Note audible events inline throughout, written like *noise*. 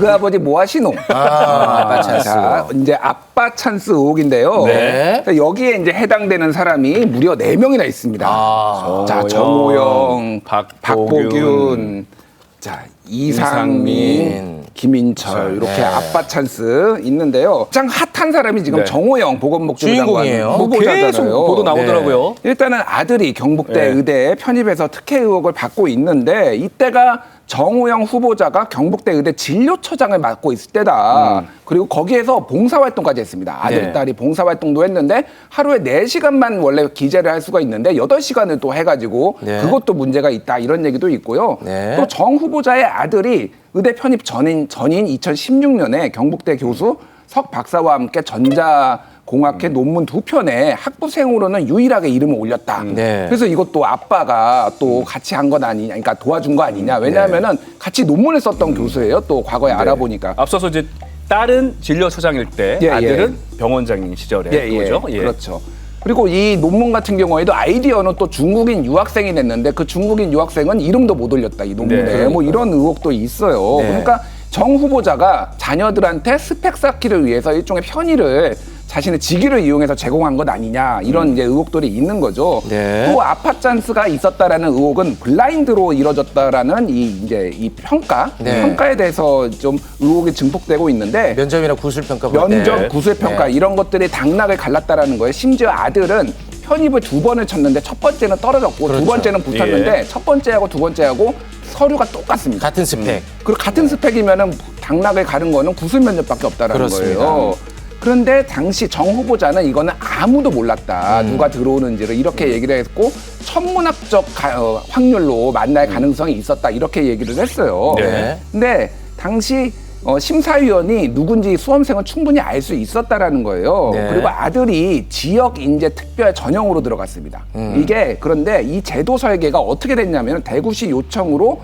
너그 아버지 뭐 하시노? 아, 아빠 찬스. 자, 이제 아빠 찬스 의혹인데요. 네. 자, 여기에 이제 해당되는 사람이 무려 네명이나 있습니다. 아, 자, 정호영, 정호영, 박보균, 박보균, 자, 이상민, 이상민, 김인철 이렇게 네. 아빠 찬스 있는데요. 가장 핫한 사람이 지금 네. 정호영 보건복지부 주인공이에요. 장관 뭐 후보자잖아요. 계속 보도 나오더라고요. 일단은 아들이 경북대 네. 의대에 편입해서 특혜 의혹을 받고 있는데 이때가 정호영 후보자가 경북대 의대 진료처장을 맡고 있을 때다. 그리고 거기에서 봉사활동까지 했습니다. 아들, 네. 딸이 봉사활동도 했는데 하루에 네시간만 원래 기재를 할 수가 있는데 여덟 시간을또 해가지고 네. 그것도 문제가 있다 이런 얘기도 있고요. 네. 또 정 후보자의 아들이 의대 편입 전인, 전인 2016년에 경북대 교수 석 박사와 함께 전자 공학회 논문 두 편에 학부생으로는 유일하게 이름을 올렸다. 네. 그래서 이것도 아빠가 또 같이 한 건 아니냐, 그러니까 도와준 거 아니냐. 왜냐하면은 같이 논문을 썼던 교수예요. 또 과거에 알아보니까. 앞서서 이제 딸은 진료처장일 때 예, 아들은 병원장인 시절에 예, 예. 거죠. 예. 그렇죠. 그리고 이 논문 같은 경우에도 아이디어는 또 중국인 유학생이 냈는데 그 중국인 유학생은 이름도 못 올렸다 이 논문에 네, 뭐 이런 의혹도 있어요. 네. 그러니까 정 후보자가 자녀들한테 스펙 쌓기를 위해서 일종의 편의를 자신의 직위를 이용해서 제공한 것 아니냐 이런 이제 의혹들이 있는 거죠. 네. 또 아파 찬스가 있었다라는 의혹은 블라인드로 이뤄졌다라는 이 이제 이 평가 네. 평가에 대해서 좀 의혹이 증폭되고 있는데 면접이나 구술 평가 볼 때. 면접, 구술 평가 네. 이런 것들이 당락을 갈랐다라는 거예요. 심지어 아들은 편입을 두 번을 쳤는데 첫 번째는 떨어졌고 그렇죠. 두 번째는 붙었는데 첫 번째하고 두 번째하고 서류가 똑같습니다. 같은 스펙. 그리고 같은 스펙이면은 당락을 가른 거는 구술 면접밖에 없다라는 그렇습니다. 거예요. 그런데 당시 정 후보자는 이거는 아무도 몰랐다. 음. 누가 들어오는지를 이렇게 얘기를 했고 천문학적 가- 어, 확률로 만날 가능성이 있었다. 이렇게 얘기를 했어요. 네. 근데 당시 어, 심사위원이 누군지 수험생은 충분히 알 수 있었다라는 거예요. 네. 그리고 아들이 지역 인재 특별 전형으로 들어갔습니다. 음. 이게 그런데 이 제도 설계가 어떻게 됐냐면 대구시 요청으로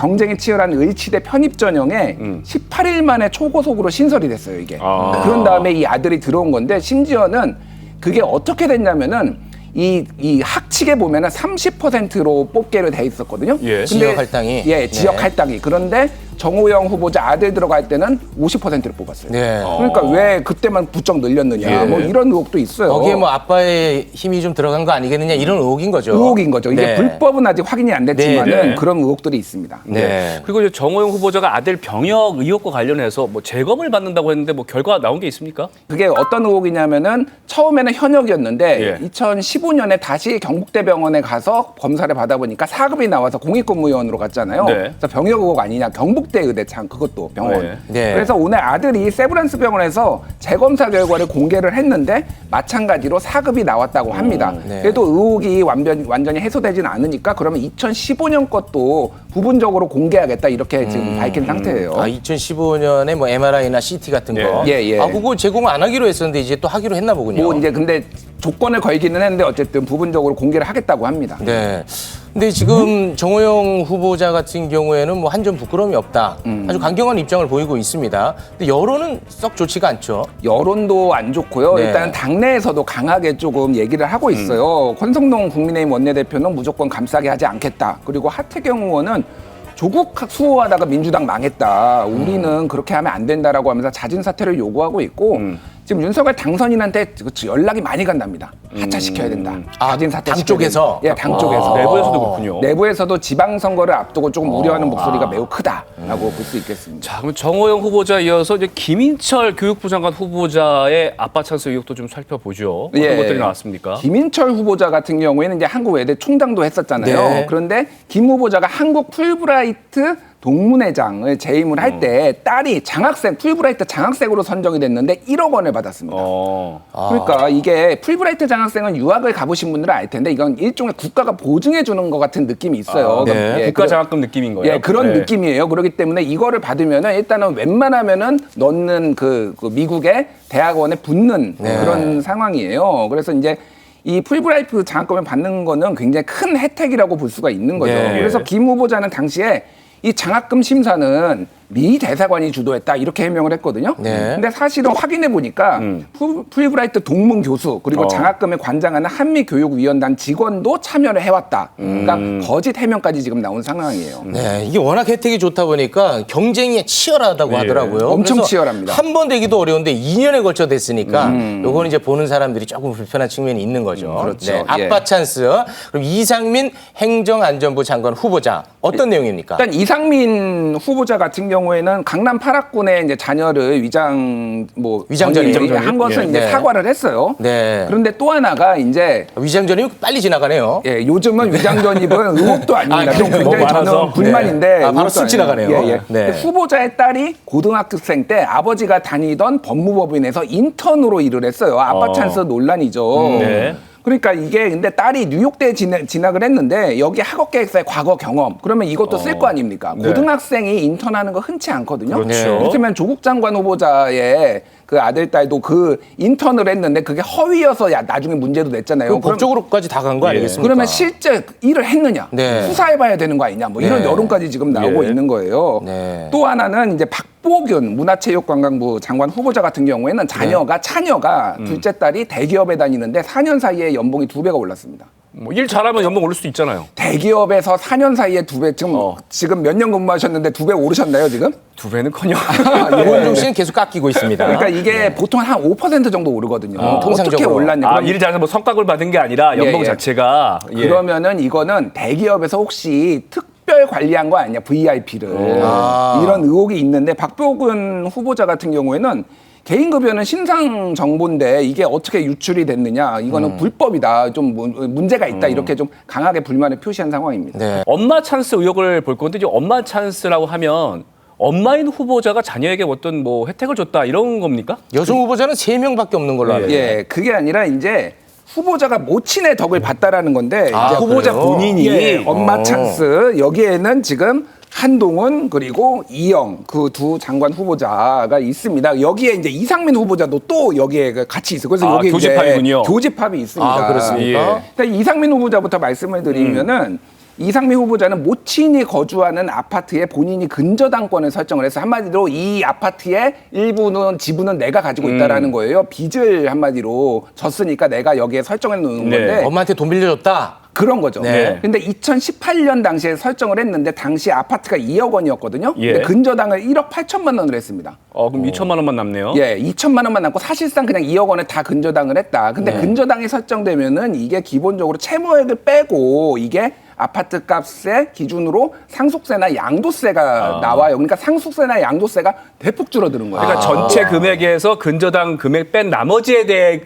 경쟁이 치열한 의치대 편입 전형에 18일 만에 초고속으로 신설이 됐어요, 이게. 아. 그런 다음에 이 아들이 들어온 건데 심지어는 그게 어떻게 됐냐면은 이, 이 학칙에 보면은 30%로 뽑기로 돼 있었거든요. 예. 지역 할당이? 예, 지역 네. 할당이. 그런데 정호영 후보자 아들 들어갈 때는 50%를 뽑았어요. 네. 그러니까 왜 그때만 부쩍 늘렸느냐. 예. 뭐 이런 의혹도 있어요. 거기에 뭐 아빠의 힘이 좀 들어간 거 아니겠느냐 이런 의혹인 거죠. 의혹인 거죠. 이게 네. 불법은 아직 확인이 안 됐지만은 네, 네. 그런 의혹들이 있습니다. 네. 그리고 이제 정호영 후보자가 아들 병역 의혹과 관련해서 뭐 재검을 받는다고 했는데 뭐 결과가 나온 게 있습니까? 그게 어떤 의혹이냐면은 처음에는 현역이었는데 예. 2015년에 다시 경북대병원에 가서 검사를 받아보니까 사급이 나와서 공익근무요원으로 갔잖아요. 네. 그래서 병역 의혹 아니냐 경북 대 의대 참 그것도 병원. 네. 네. 그래서 오늘 아들이 세브란스 병원에서 재검사 결과를 공개를 했는데 마찬가지로 사급이 나왔다고 합니다. 네. 그래도 의혹이 완전, 완전히 해소되진 않으니까 그러면 2015년 것도 부분적으로 공개하겠다 이렇게 지금 밝힌 상태예요. 아, 2015년에 뭐 MRI나 CT 같은 거. 예, 예. 아, 그거 제공 안 하기로 했었는데 이제 또 하기로 했나 보군요. 뭐 이제 근데 조건을 걸기는 했는데 어쨌든 부분적으로 공개를 하겠다고 합니다. 네. 근데 지금 정호영 후보자 같은 경우에는 뭐 한 점 부끄러움이 없다. 음. 아주 강경한 입장을 보이고 있습니다. 근데 여론은 썩 좋지가 않죠. 여론도 안 좋고요. 네. 일단 당내에서도 강하게 조금 얘기를 하고 있어요. 권성동 국민의힘 원내대표는 무조건 감싸게 하지 않겠다. 그리고 하태경 의원은 조국 수호하다가 민주당 망했다. 우리는 그렇게 하면 안 된다라고 하면서 자진 사퇴를 요구하고 있고 지금 윤석열 당선인한테 그 연락이 많이 간답니다. 하차시켜야 된다. 아, 자진 사퇴 당 쪽에서? 예, 당 쪽에서. 아, 내부에서도 그렇군요. 내부에서도 지방선거를 앞두고 조금 우려하는 목소리가 매우 크다라고 볼 수 있겠습니다. 자, 그럼 정호영 후보자 이어서 이제 김인철 교육부 장관 후보자의 아빠 찬스 의혹도 좀 살펴보죠. 어떤 예. 것들이 나왔습니까? 김인철 후보자 같은 경우에는 이제 한국 외대 총장도 했었잖아요. 네. 그런데 김 후보자가 한국 풀브라이트 동문회장을 재임을 어. 할때 딸이 장학생 풀브라이트 장학생으로 선정이 됐는데 1억 원을 받았습니다. 어. 그러니까 이게 풀브라이트 장학생은 유학을 가보신 분들은 알 텐데 이건 일종의 국가가 보증해 주는 것 같은 느낌이 있어요. 아, 네. 그럼, 예, 국가 장학금 느낌인 거예요. 예, 그런 네. 느낌이에요. 그렇기 때문에 이거를 받으면은 일단은 웬만하면은 넣는 그, 그 미국의 대학원에 붙는 네. 그런 상황이에요. 그래서 이제 이 풀브라이트 장학금을 받는 거는 굉장히 큰 혜택이라고 볼 수가 있는 거죠. 네. 그래서 김 후보자는 당시에 이 장학금 심사는 미 대사관이 주도했다 이렇게 해명을 했거든요. 네. 근데 사실은 확인해 보니까 풀브라이트 동문 교수 그리고 어. 장학금을 관장하는 한미 교육위원단 직원도 참여를 해왔다. 그러니까 거짓 해명까지 지금 나온 상황이에요. 네, 이게 워낙 혜택이 좋다 보니까 경쟁이 치열하다고 예. 하더라고요. 엄청 치열합니다. 한 번 되기도 어려운데 2년에 걸쳐 됐으니까 요거는 이제 보는 사람들이 조금 불편한 측면이 있는 거죠. 그렇죠. 네, 예. 아빠 찬스. 그럼 이상민 행정안전부 장관 후보자 어떤 내용입니까? 일단 이상민 후보자 같은 경우 에는 강남 파락군의 이제 자녀를 위장 뭐 위장전입. 전입 한 것은 예. 이제 네. 사과를 했어요. 네. 그런데 또 하나가 이제 위장전이 빨리 지나가네요. 예, 요즘은 위장 전입은 *laughs* 의혹도 아닙니다. 아, 좀 그래요? 굉장히 너무 많아서. 저는 불만인데 네. 아, 바로 아니에요. 지나가네요. 예, 예. 네. 근데 후보자의 딸이 고등학생 때 아버지가 다니던 법무법인에서 인턴으로 일을 했어요. 아빠 어. 찬스 논란이죠. 네. 그러니까 이게 근데 딸이 뉴욕대에 진학, 진학 을 했는데 여기 학업 계획사의 과거 경험 그러면 이것도 쓸 거 아닙니까? 네. 고등학생이 인턴하는 거 흔치 않거든요. 그렇죠. 그렇다면 조국 장관 후보자의 그 아들 딸도 그 인턴을 했는데 그게 허위여서 야 나중에 문제도 냈잖아요. 그럼 법적으로까지 다 간거 예. 아니겠습니까? 그러면 실제 일을 했느냐 네. 수사해봐야 되는 거 아니냐 뭐 이런 네. 여론까지 지금 나오고 예. 있는 거예요. 네. 또 하나는 이제 박보균 문화체육관광부 장관 후보자 같은 경우에는 자녀가 네. 차녀가 음. 둘째 딸이 대기업에 다니는데 4년 사이에 연봉이 두 배가 올랐습니다. 뭐 일 잘하면 연봉 오를 수도 있잖아요. 대기업에서 4년 사이에 두 배 지금 어. 지금 몇 년 근무하셨는데 두 배 오르셨나요 지금? 두 배는커녕. 오은종 *laughs* 씨는 계속 깎이고 있습니다. 그러니까 이게 보통 한 5% 정도 오르거든요. 어떻게 통상적으로. 올랐냐? 아, 그럼 일 잘해서 뭐 성과급을 받은 게 아니라 연봉 예, 예. 자체가 예. 그러면은 이거는 대기업에서 혹시 특별 관리한 거 아니냐 VIP를 아. 이런 의혹이 있는데 박보근 후보자 같은 경우에는 개인급여는 신상 정보인데 이게 어떻게 유출이 됐느냐 이거는 불법이다 좀 문- 문제가 있다 이렇게 좀 강하게 불만을 표시한 상황입니다. 네. 엄마 찬스 의혹을 볼 건데 이제 엄마 찬스라고 하면 엄마인 후보자가 자녀에게 어떤 뭐 혜택을 줬다 이런 겁니까? 여성 후보자는 세명밖에 없는 걸로 알아요. 예, 그게 아니라 이제 후보자가 모친의 덕을 봤다라는 건데 아, 이제 후보자 그래요? 본인이 예. 엄마 어. 찬스 여기에는 지금 한동훈 그리고 이영 그 두 장관 후보자가 있습니다. 여기에 이제 이상민 후보자도 또 여기에 그 같이 있어. 그래서 아, 여기 교집합이군요. 교집합이 있습니다. 아, 그렇습니까? 예. 일단 이상민 후보자부터 말씀을 드리면은 이상민 후보자는 모친이 거주하는 아파트에 본인이 근저당권을 설정을 해서 한마디로 이 아파트의 일부는 지분은 내가 가지고 있다라는 거예요. 빚을 한마디로 졌으니까 내가 여기에 설정해 놓은 네. 건데 엄마한테 돈 빌려줬다. 그런 거죠. 네. 근데 2018년 당시에 설정을 했는데 당시 아파트가 2억 원이었거든요. 예. 근데 근저당을 1억 8천만 원을 했습니다. 어, 그럼 2천만 원만 남네요. 예, 2천만 원만 남고 사실상 그냥 2억 원을 다 근저당을 했다. 근데 네. 근저당이 설정되면은 이게 기본적으로 채무액을 빼고 이게 아파트 값의 기준으로 상속세나 양도세가 나와요. 그러니까 상속세나 양도세가 대폭 줄어드는 거예요. 그러니까 전체 금액에서 근저당 금액 뺀 나머지에 대해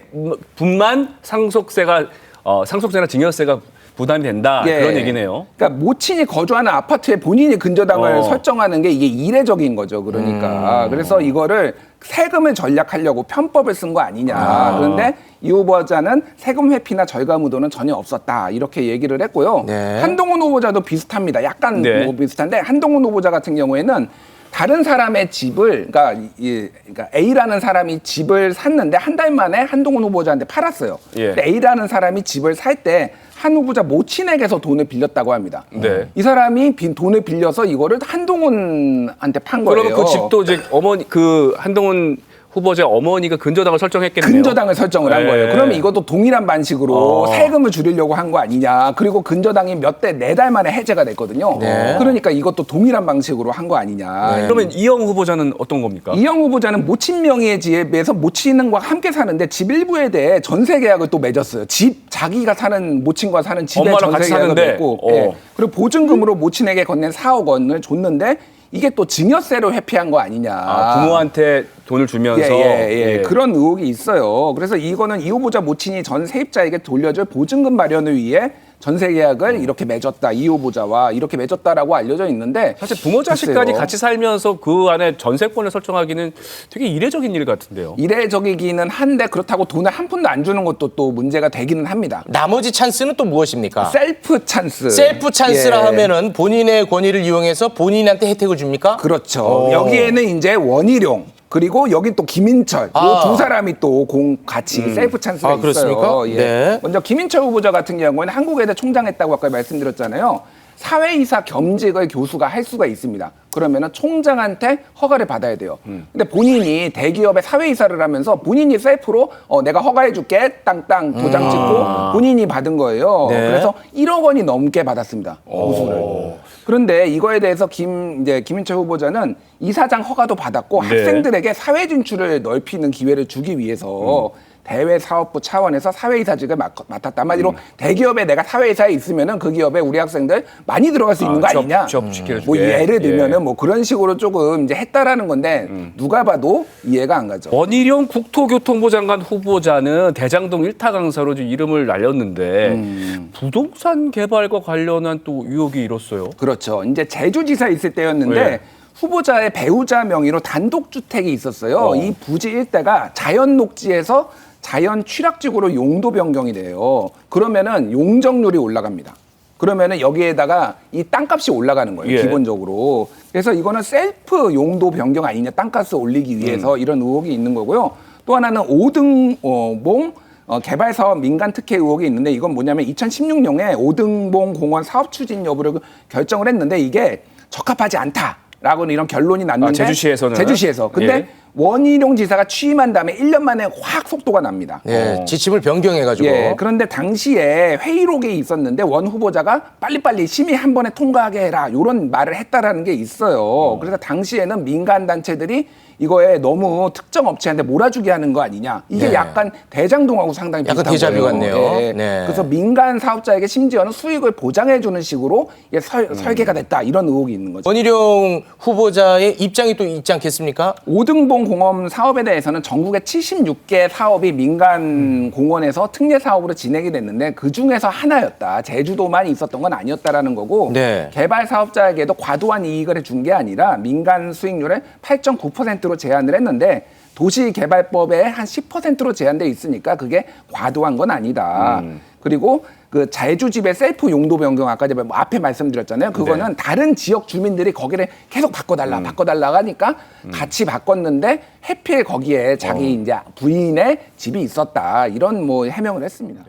분만 상속세가 어, 상속세나 증여세가 부담이 된다 예. 그런 얘기네요. 그러니까 모친이 거주하는 아파트에 본인이 근저당을 어. 설정하는 게 이게 이례적인 거죠. 음. 그러니까 그래서 이거를 세금을 전략하려고 편법을 쓴 거 아니냐. 아. 그런데 이 후보자는 세금 회피나 절감 의도는 전혀 없었다. 이렇게 얘기를 했고요. 네. 한동훈 후보자도 비슷합니다. 약간 네. 뭐 비슷한데 한동훈 후보자 같은 경우에는 다른 사람의 집을 그러니까, 이, 그러니까 A라는 사람이 집을 샀는데 한 달 만에 한동훈 후보자한테 팔았어요. 예. 근데 A라는 사람이 집을 살 때 한 후보자 모친에게서 돈을 빌렸다고 합니다. 네. 이 사람이 빈 돈을 빌려서 이거를 한동훈한테 판 거예요. 그러면 그 집도 이제 어머니 그 한동훈 후보자 어머니가 근저당을 설정했겠네요. 근저당을 설정을 한 네. 거예요. 그러면 이것도 동일한 방식으로 어. 세금을 줄이려고 한 거 아니냐. 그리고 근저당이 몇 대 네 달 만에 해제가 됐거든요. 네. 그러니까 이것도 동일한 방식으로 한 거 아니냐. 그러면 이영 후보자는 어떤 겁니까? 이영 후보자는 모친 명의의 집에서 모친과 함께 사는데 집 일부에 대해 전세 계약을 또 맺었어요. 집 자기가 사는 모친과 사는 집에 전세 계약을 맺고 어. 예. 그리고 보증금으로 모친에게 건넨 4억 원을 줬는데 이게 또 증여세로 회피한 거 아니냐. 아, 부모한테 돈을 주면서 예, 예, 예. 그런 의혹이 있어요. 그래서 이거는 이 후보자 모친이 전 세입자에게 돌려줄 보증금 마련을 위해 전세 계약을 이렇게 맺었다. 이 후보자와 이렇게 맺었다라고 알려져 있는데 사실 부모 자식까지 글쎄요. 같이 살면서 그 안에 전세권을 설정하기는 되게 이례적인 일 같은데요. 이례적이기는 한데 그렇다고 돈을 한 푼도 안 주는 것도 또 문제가 되기는 합니다. 나머지 찬스는 또 무엇입니까? 셀프 찬스. 셀프 찬스라 예. 하면은 본인의 권위를 이용해서 본인한테 혜택을 줍니까? 그렇죠. 어. 여기에는 이제 원희룡 그리고 여기 또 김인철 아. 요두 사람이 또 공 같이 셀프 찬스가 아, 그렇습니까? 있어요. 예. 네. 먼저 김인철 후보자 같은 경우에는 한국외대 총장 했다고 아까 말씀드렸잖아요. 사회이사 겸직을 교수가 할 수가 있습니다. 그러면은 총장한테 허가를 받아야 돼요. 근데 본인이 대기업의 사회이사를 하면서 본인이 셀프로 어, 내가 허가해줄게 땅땅 도장 찍고 본인이 받은 거예요. 네. 그래서 1억 원이 넘게 받았습니다. 보수를. 그런데 이거에 대해서 김 이제 김인철 후보자는 이사장 허가도 받았고 네. 학생들에게 사회 진출을 넓히는 기회를 주기 위해서 대외 사업부 차원에서 사회이사직을 맡, 맡았다. 한마디로 대기업에 내가 사회이사에 있으면은 그 기업에 우리 학생들 많이 들어갈 수 있는 거 아, 접- 아니냐? 접시켜주게. 뭐 예를 들면은 예. 뭐 그런 식으로 조금 이제 했다라는 건데 누가 봐도 이해가 안 가죠. 원희룡 국토교통부 장관 후보자는 대장동 일타 강사로 이름을 날렸는데 음. 부동산 개발과 관련한 또 의혹이 일었어요. 그렇죠. 이제 제주지사 있을 때였는데 네. 후보자의 배우자 명의로 단독 주택이 있었어요. 어. 이 부지 일대가 자연 녹지에서 자연 취락지구로 용도 변경이 돼요. 그러면은 용적률이 올라갑니다. 그러면은 여기에다가 이 땅값이 올라가는 거예요. 예. 기본적으로. 그래서 이거는 셀프 용도 변경 아니냐 땅값을 올리기 음. 위해서 이런 의혹이 있는 거고요. 또 하나는 오등봉 어, 개발 사업 민간 특혜 의혹이 있는데 이건 뭐냐면 2016년에 오등봉 공원 사업 추진 여부를 결정을 했는데 이게 적합하지 않다라고는 이런 결론이 났는데 아, 제주시에서는? 제주시에서 근데 예. 원희룡 지사가 취임한 다음에 1년 만에 확 속도가 납니다. 예, 어. 지침을 변경해가지고. 예, 그런데 당시에 회의록에 있었는데 원 후보자가 빨리빨리 심의 한 번에 통과하게 해라 이런 말을 했다라는 게 있어요. 그래서 당시에는 민간 단체들이 이거에 너무 특정 업체한테 몰아주게 하는 거 아니냐. 이게 네. 약간 대장동하고 상당히 약간 비슷한 데자뷰 거예요. 같네요. 예. 네. 그래서 민간 사업자에게 심지어는 수익을 보장해 주는 식으로 이게 설, 음. 설계가 됐다 이런 의혹이 있는 거죠. 원희룡 후보자의 입장이 또 있지 않겠습니까? 오등봉 공원 사업에 대해서는 전국에 76개 사업이 민간 공원에서 특례 사업으로 진행이 됐는데 그 중에서 하나였다. 제주도만 있었던 건 아니었다라는 거고 네. 개발 사업자에게도 과도한 이익을 준게 아니라 민간 수익률을 8.9%로 제한을 했는데 도시개발법에 한 10%로 제한돼 있으니까 그게 과도한 건 아니다. 그리고 그 제주집의 셀프 용도 변경 아까 제가 뭐 앞에 말씀드렸잖아요. 그거는 다른 지역 주민들이 거기를 계속 바꿔달라, 바꿔달라 하니까 같이 바꿨는데 해필 거기에 자기 이제 부인의 집이 있었다. 이런 뭐 해명을 했습니다.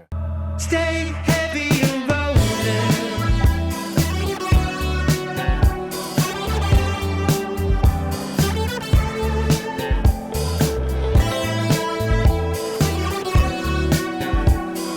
Stay